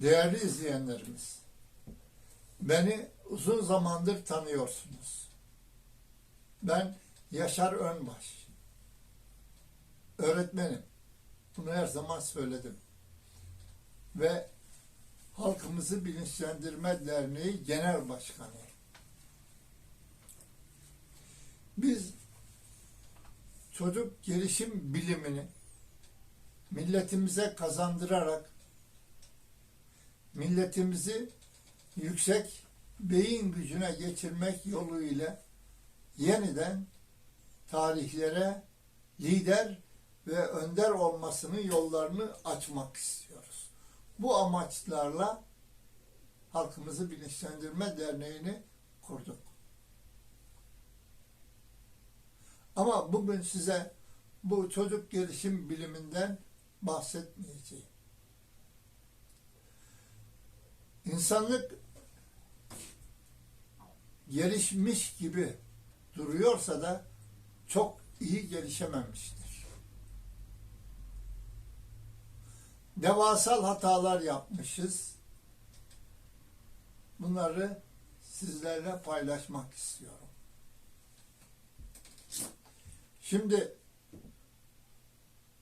Değerli izleyenlerimiz, beni uzun zamandır tanıyorsunuz. Ben Yaşar Önbaş. Öğretmenim. Bunu her zaman söyledim. Ve Halkımızı Bilinçlendirme Derneği Genel Başkanıyım. Biz çocuk gelişim bilimini milletimize kazandırarak milletimizi yüksek beyin gücüne geçirmek yoluyla yeniden tarihlere lider ve önder olmasının yollarını açmak istiyoruz. Bu amaçlarla Halkımızı Bilinçlendirme Derneği'ni kurduk. Ama bugün size bu çocuk gelişim biliminden bahsetmeyeceğim. İnsanlık gelişmiş gibi duruyorsa da çok iyi gelişememiştir. Devasal hatalar yapmışız. Bunları sizlerle paylaşmak istiyorum. Şimdi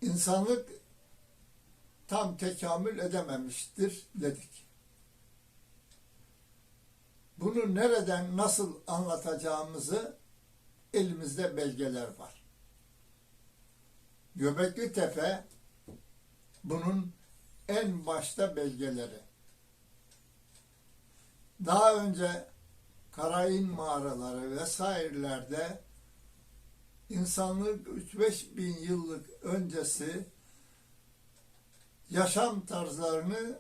insanlık tam tekamül edememiştir dedik. Bunu nereden nasıl anlatacağımızı elimizde belgeler var. Göbekli Tepe bunun en başta belgeleri. Daha önce Karayin mağaraları vesairelerde insanlık 3-5 bin yıllık öncesi yaşam tarzlarını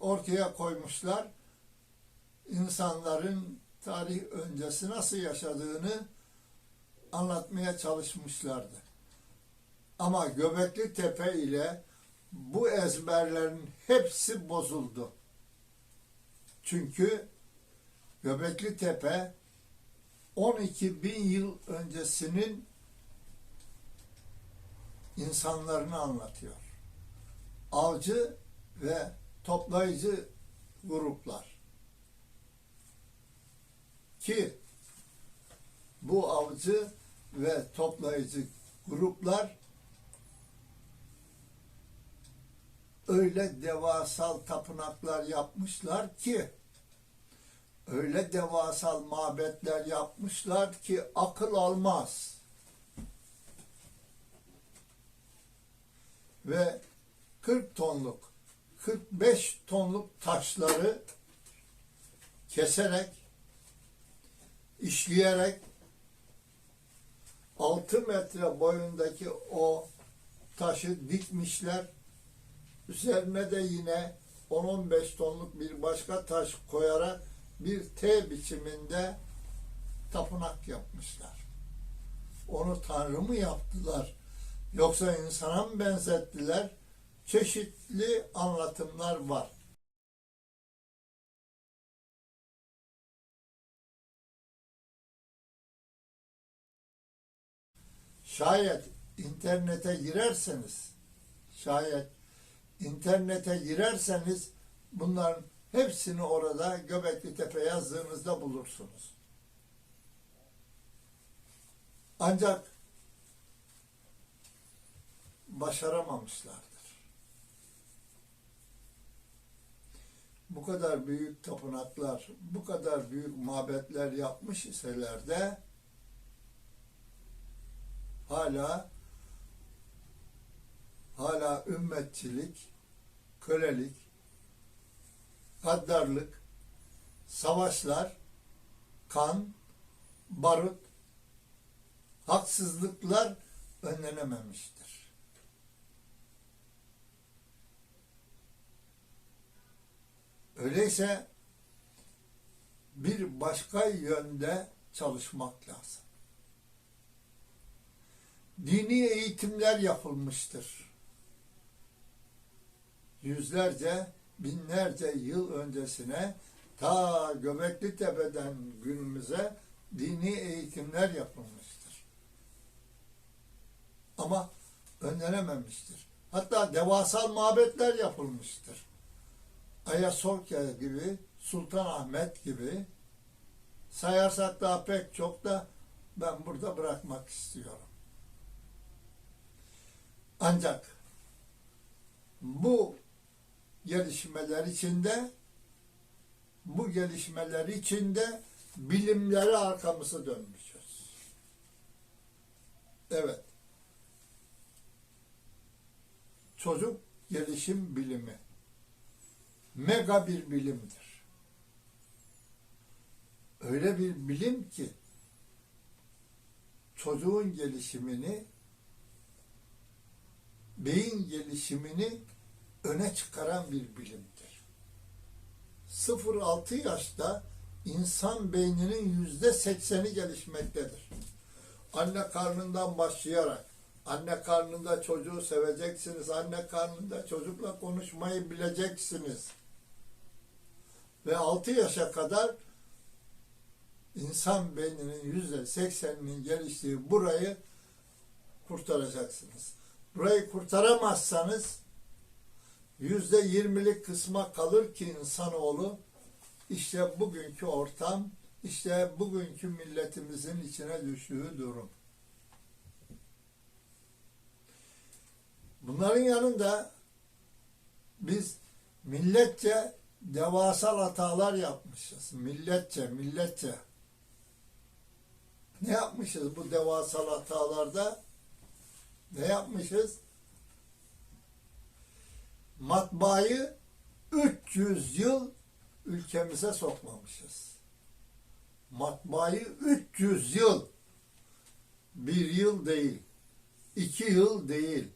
ortaya koymuşlar. İnsanların tarih öncesi nasıl yaşadığını anlatmaya çalışmışlardı. Ama Göbekli Tepe ile bu ezberlerin hepsi bozuldu. Çünkü Göbekli Tepe 12 bin yıl öncesinin insanlarını anlatıyor. Avcı ve toplayıcı gruplar. Ki bu avcı ve toplayıcı gruplar öyle devasal tapınaklar yapmışlar ki öyle devasal mabetler yapmışlar ki akıl almaz. Ve 40 tonluk, 45 tonluk taşları keserek, işleyerek 6 metre boyundaki o taşı dikmişler. Üzerine de yine 10-15 tonluk bir başka taş koyarak bir T biçiminde tapınak yapmışlar. Onu Tanrı mı yaptılar? Yoksa insana mı benzettiler? Çeşitli anlatımlar var. Şayet internete girerseniz, şayet internete girerseniz bunların hepsini orada Göbekli Tepe yazdığınızda bulursunuz. Ancak başaramamışlardır. Bu kadar büyük tapınaklar, bu kadar büyük mabetler yapmış iseler de hala hala ümmetçilik, kölelik, gaddarlık, savaşlar, kan, barut, haksızlıklar önlenememiştir. Öyleyse bir başka yönde çalışmak lazım. Dini eğitimler yapılmıştır. Yüzlerce, binlerce yıl öncesine ta Göbekli Tepe'den günümüze dini eğitimler yapılmıştır. Ama önlenememiştir. Hatta devasal mabetler yapılmıştır. Ayasofya gibi, Sultanahmet gibi sayarsak daha pek çok da ben burada bırakmak istiyorum. Ancak bu gelişmeler içinde bu gelişmeler içinde bilimlere arkamızı dönmüşüz. Evet. Çocuk gelişim bilimi mega bir bilimdir. Öyle bir bilim ki çocuğun gelişimini beyin gelişimini öne çıkaran bir bilimdir. 0-6 yaşta insan beyninin yüzde sekseni gelişmektedir. Anne karnından başlayarak anne karnında çocuğu seveceksiniz. Anne karnında çocukla konuşmayı bileceksiniz. Ve 6 yaşa kadar insan beyninin yüzde sekseninin geliştiği burayı kurtaracaksınız. Burayı kurtaramazsanız yüzde yirmilik kısma kalır ki insanoğlu işte bugünkü ortam, işte bugünkü milletimizin içine düştüğü durum. Bunların yanında biz milletçe devasal hatalar yapmışız. Milletçe, milletçe. Ne yapmışız bu devasal hatalarda? Ne yapmışız? Matbaayı 300 yıl ülkemize sokmamışız. Matbaayı 300 yıl bir yıl değil, iki yıl değil,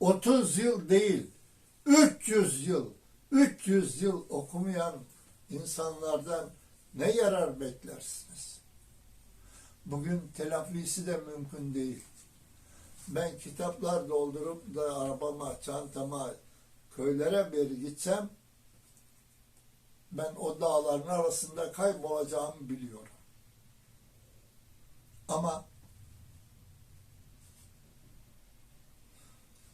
30 yıl değil, 300 yıl, 300 yıl okumayan insanlardan ne yarar beklersiniz? Bugün telafisi de mümkün değil. Ben kitaplar doldurup da arabama, çantama, köylere beri gitsem ben o dağların arasında kaybolacağımı biliyorum. Ama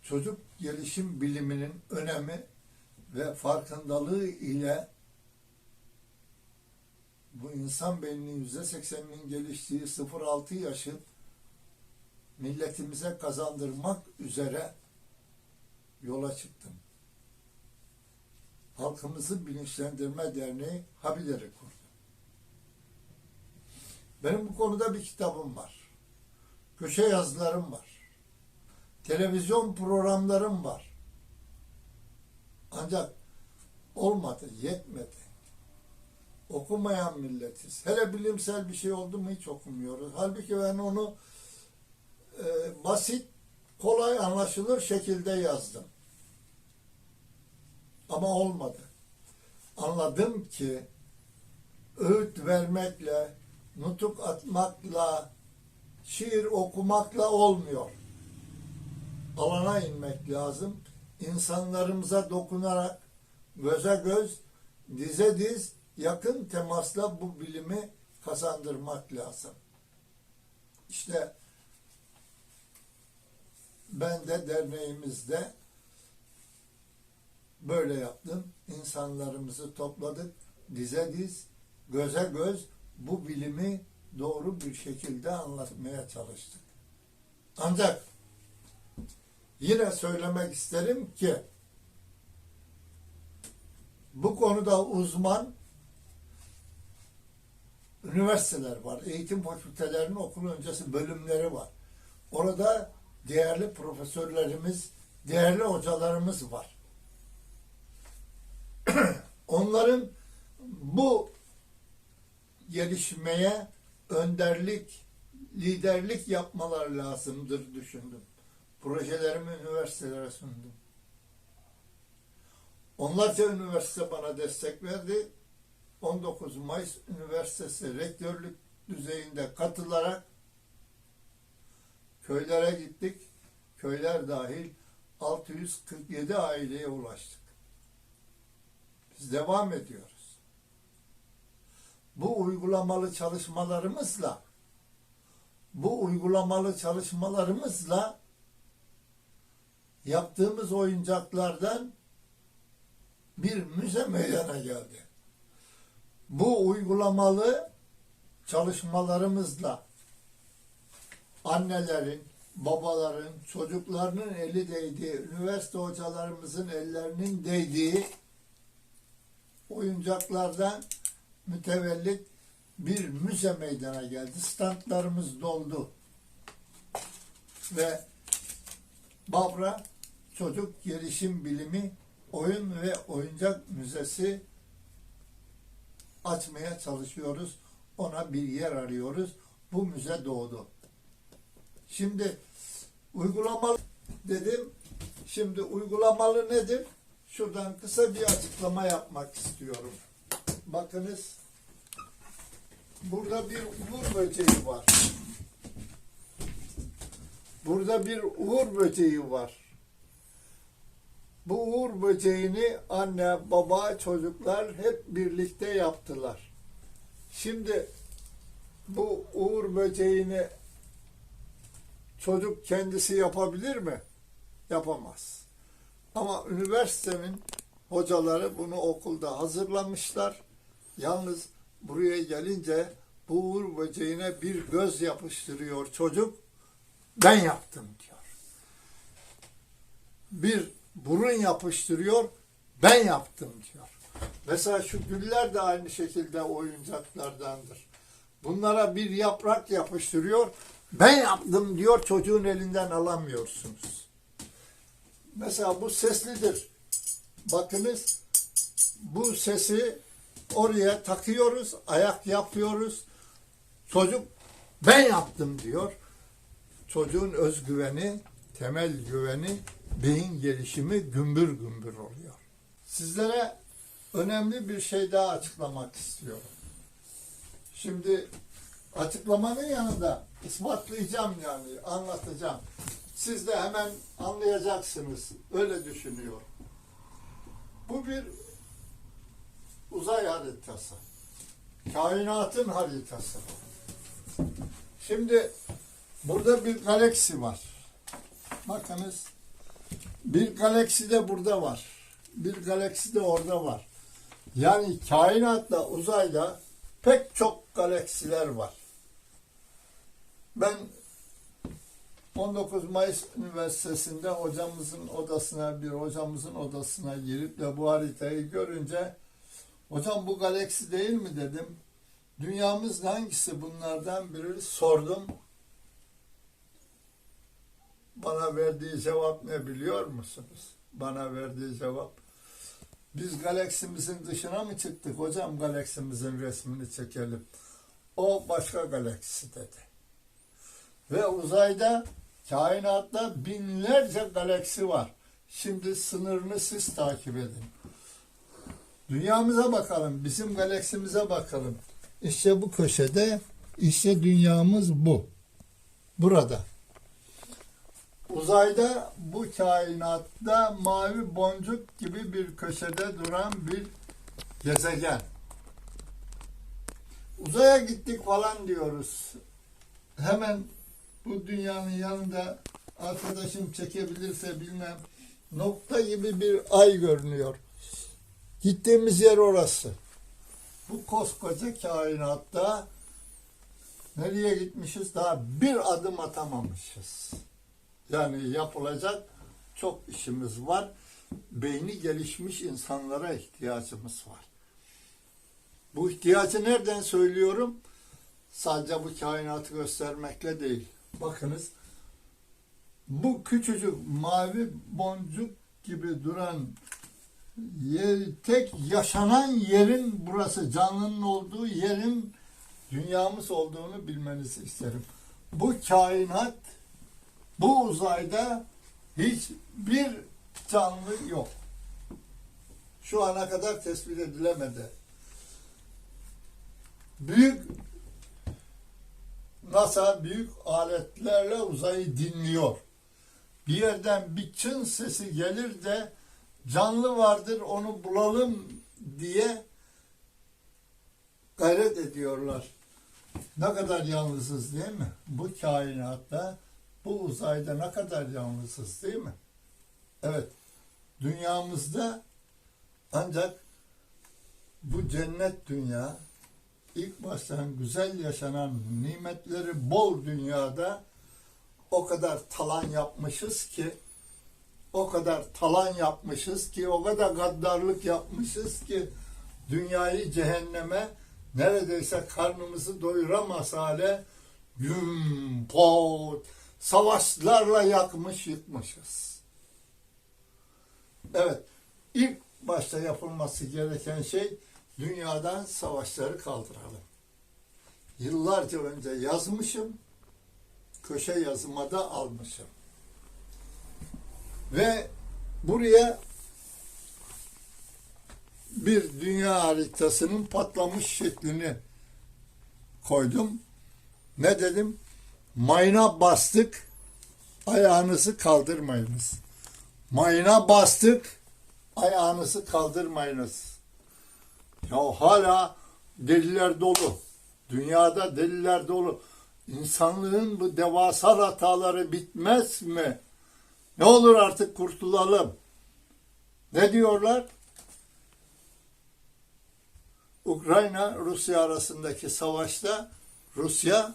çocuk gelişim biliminin önemi ve farkındalığı ile bu insan beyninin yüzde sekseninin geliştiği 0-6 yaşın milletimize kazandırmak üzere yola çıktım. Halkımızı Bilinçlendirme Derneği Habileri kurdum. Benim bu konuda bir kitabım var. Köşe yazılarım var. Televizyon programlarım var. Ancak olmadı, yetmedi. Okumayan milletiz. Hele bilimsel bir şey oldu mu hiç okumuyoruz. Halbuki ben onu e, basit, kolay anlaşılır şekilde yazdım. Ama olmadı. Anladım ki öğüt vermekle, nutuk atmakla, şiir okumakla olmuyor. Alana inmek lazım. İnsanlarımıza dokunarak göze göz, dize diz, yakın temasla bu bilimi kazandırmak lazım. İşte ben de derneğimizde böyle yaptım. İnsanlarımızı topladık. Dize diz, göze göz bu bilimi doğru bir şekilde anlatmaya çalıştık. Ancak yine söylemek isterim ki bu konuda uzman üniversiteler var. Eğitim fakültelerinin okul öncesi bölümleri var. Orada değerli profesörlerimiz, değerli hocalarımız var. Onların bu gelişmeye önderlik, liderlik yapmaları lazımdır düşündüm. Projelerimi üniversitelere sundum. Onlarca üniversite bana destek verdi. 19 Mayıs Üniversitesi rektörlük düzeyinde katılarak köylere gittik. Köyler dahil 647 aileye ulaştık. Biz devam ediyoruz. Bu uygulamalı çalışmalarımızla bu uygulamalı çalışmalarımızla yaptığımız oyuncaklardan bir müze meydana geldi. Bu uygulamalı çalışmalarımızla annelerin, babaların, çocuklarının eli değdiği, üniversite hocalarımızın ellerinin değdiği oyuncaklardan mütevellit bir müze meydana geldi. Standlarımız doldu. Ve Babra Çocuk Gelişim Bilimi Oyun ve Oyuncak Müzesi açmaya çalışıyoruz. Ona bir yer arıyoruz. Bu müze doğdu. Şimdi uygulamalı dedim. Şimdi uygulamalı nedir? Şuradan kısa bir açıklama yapmak istiyorum. Bakınız. Burada bir uğur böceği var. Burada bir uğur böceği var. Bu uğur böceğini anne, baba, çocuklar hep birlikte yaptılar. Şimdi bu uğur böceğini çocuk kendisi yapabilir mi? Yapamaz. Ama üniversitenin hocaları bunu okulda hazırlamışlar. Yalnız buraya gelince bu uğur böceğine bir göz yapıştırıyor çocuk. Ben yaptım diyor. Bir burun yapıştırıyor. Ben yaptım diyor. Mesela şu güller de aynı şekilde oyuncaklardandır. Bunlara bir yaprak yapıştırıyor. Ben yaptım diyor çocuğun elinden alamıyorsunuz. Mesela bu seslidir. Bakınız bu sesi oraya takıyoruz, ayak yapıyoruz. Çocuk ben yaptım diyor. Çocuğun özgüveni, temel güveni, beyin gelişimi gümbür gümbür oluyor. Sizlere önemli bir şey daha açıklamak istiyorum. Şimdi açıklamanın yanında ispatlayacağım yani, anlatacağım. Siz de hemen anlayacaksınız. Öyle düşünüyorum. Bu bir uzay haritası. Kainatın haritası. Şimdi burada bir galaksi var. Bakınız. Bir galaksi de burada var. Bir galaksi de orada var. Yani kainatta, uzayda pek çok galaksiler var. Ben 19 Mayıs Üniversitesi'nde hocamızın odasına, bir hocamızın odasına girip de bu haritayı görünce hocam bu galaksi değil mi dedim. Dünyamız hangisi bunlardan biri sordum. Bana verdiği cevap ne biliyor musunuz? Bana verdiği cevap. Biz galaksimizin dışına mı çıktık hocam galaksimizin resmini çekelim. O başka galaksi dedi. Ve uzayda, kainatta binlerce galaksi var. Şimdi sınırını siz takip edin. Dünyamıza bakalım, bizim galaksimize bakalım. İşte bu köşede, işte dünyamız bu. Burada. Uzayda, bu kainatta mavi boncuk gibi bir köşede duran bir gezegen. Uzaya gittik falan diyoruz. Hemen bu dünyanın yanında arkadaşım çekebilirse bilmem nokta gibi bir ay görünüyor. Gittiğimiz yer orası. Bu koskoca kainatta nereye gitmişiz? Daha bir adım atamamışız. Yani yapılacak çok işimiz var. Beyni gelişmiş insanlara ihtiyacımız var. Bu ihtiyacı nereden söylüyorum? Sadece bu kainatı göstermekle değil. Bakınız bu küçücük mavi boncuk gibi duran yer, tek yaşanan yerin burası canlının olduğu yerin dünyamız olduğunu bilmenizi isterim. Bu kainat bu uzayda hiçbir canlı yok. Şu ana kadar tespit edilemedi. Büyük NASA büyük aletlerle uzayı dinliyor. Bir yerden bir çın sesi gelir de canlı vardır onu bulalım diye gayret ediyorlar. Ne kadar yalnızız değil mi? Bu kainatta, bu uzayda ne kadar yalnızız değil mi? Evet, dünyamızda Ancak bu cennet dünya ilk baştan güzel yaşanan nimetleri bol dünyada o kadar talan yapmışız ki o kadar talan yapmışız ki o kadar gaddarlık yapmışız ki dünyayı cehenneme neredeyse karnımızı doyuramaz hale güm pot savaşlarla yakmış yıkmışız. Evet ilk başta yapılması gereken şey dünyadan savaşları kaldıralım. Yıllarca önce yazmışım, köşe yazıma da almışım. Ve buraya bir dünya haritasının patlamış şeklini koydum. Ne dedim? Mayına bastık, ayağınızı kaldırmayınız. Mayına bastık, ayağınızı kaldırmayınız. Ya hala deliler dolu. Dünyada deliler dolu. İnsanlığın bu devasa hataları bitmez mi? Ne olur artık kurtulalım. Ne diyorlar? Ukrayna Rusya arasındaki savaşta Rusya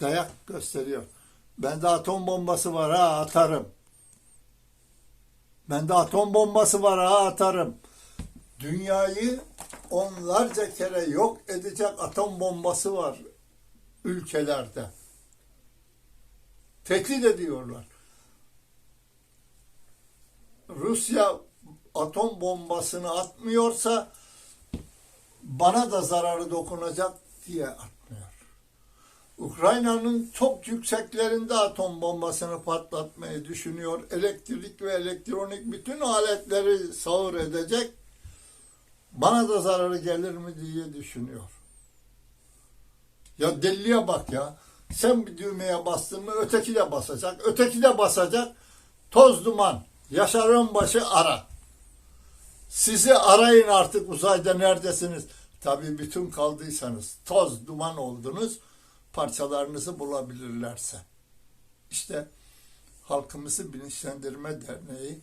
dayak gösteriyor. Bende atom bombası var ha atarım. Bende atom bombası var ha atarım. Dünyayı onlarca kere yok edecek atom bombası var ülkelerde. Tehdit ediyorlar. Rusya atom bombasını atmıyorsa bana da zararı dokunacak diye atmıyor. Ukrayna'nın çok yükseklerinde atom bombasını patlatmayı düşünüyor. Elektrik ve elektronik bütün aletleri sağır edecek. Bana da zararı gelir mi diye düşünüyor. Ya deliliğe bak ya. Sen bir düğmeye bastın mı öteki de basacak. Öteki de basacak. Toz duman. Yaşar Önbaşı ara. Sizi arayın artık uzayda neredesiniz? Tabii bütün kaldıysanız toz duman oldunuz parçalarınızı bulabilirlerse. İşte Halkımızı Bilinçlendirme Derneği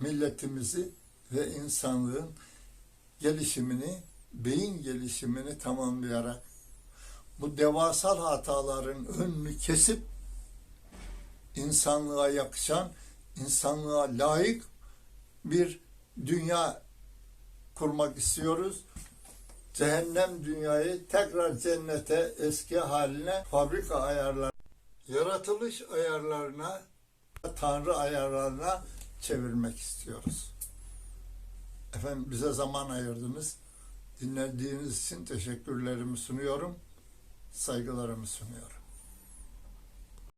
milletimizi ve insanlığın gelişimini, beyin gelişimini tamamlayarak bu devasal hataların önünü kesip insanlığa yakışan, insanlığa layık bir dünya kurmak istiyoruz. Cehennem dünyayı tekrar cennete eski haline fabrika ayarlar, yaratılış ayarlarına, tanrı ayarlarına çevirmek istiyoruz. Efendim bize zaman ayırdınız. Dinlediğiniz için teşekkürlerimi sunuyorum. Saygılarımı sunuyorum.